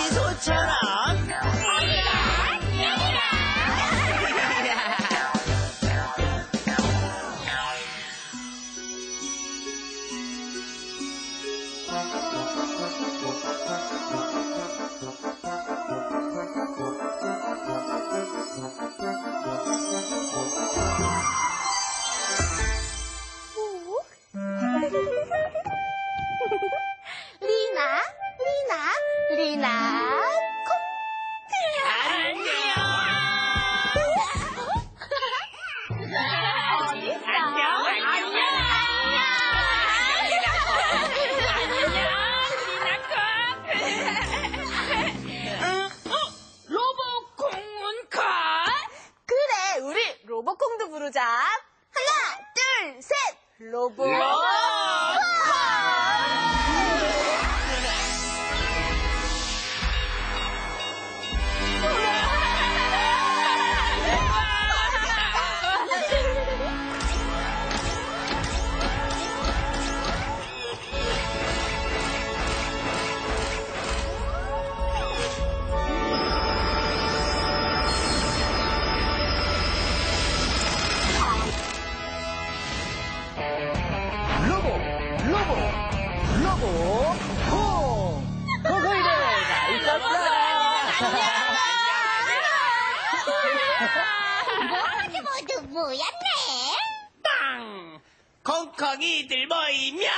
미소처럼 로봇콩도 부르자. 하나, 둘, 셋, 로봇. 콩콩이들 모이면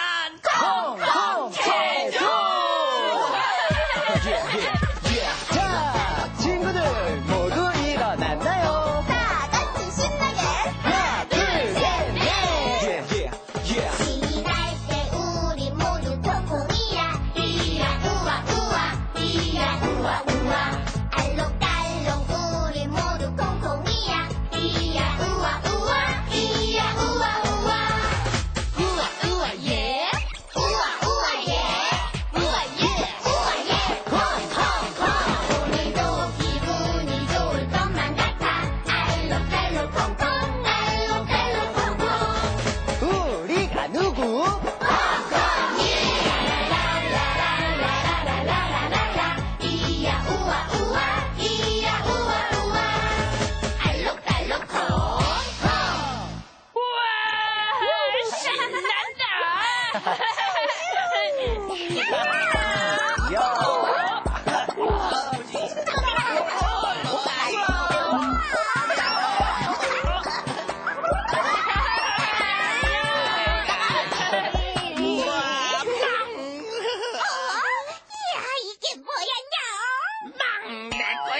누구?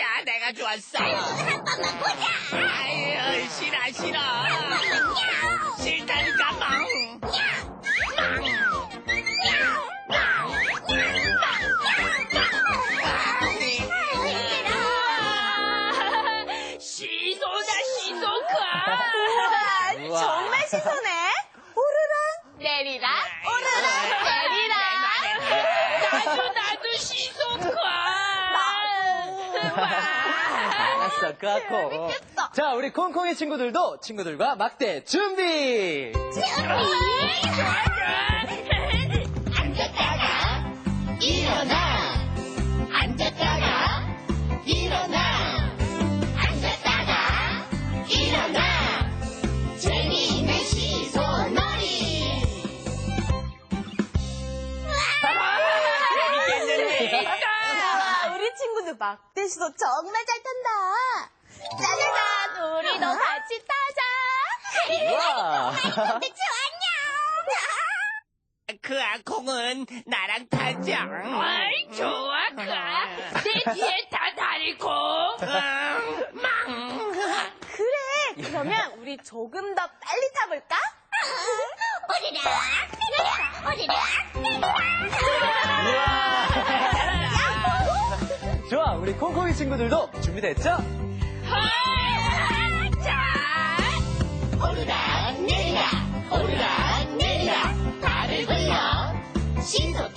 거야. 내가 좋았어 한 번만 보자. 아유 싫어 싫어. 싫다니까 시소다, 시소가. 우와. 정말 시소네. 오르락 내리락. 오르락 내리락. 나도, 나도 시소가. 알았어, 까코. 재밌겠다. 자, 우리 콩콩이 친구들도 친구들과 막대 준비! 앉았다가 일어나 앉았다가 일어나 앉았다가 일어나 재미있는 시소놀이 재밌겠는데 친구들 막 대 시소 정말 잘 탄다. 짜자잔 우리도 같이 타자. 우와. 근데 좋았냐 그 아콩은 나랑 타자. 아이, 좋아, 가. 내 뒤에 다 다리고. 망. 그래 그러면 우리 조금 더 빨리 타볼까? 오리락 내리락 오리락 홍콩의 친구들도 준비됐죠? 자, 오르락 내리락, 오르락 내리락, 발을 굴려, 신도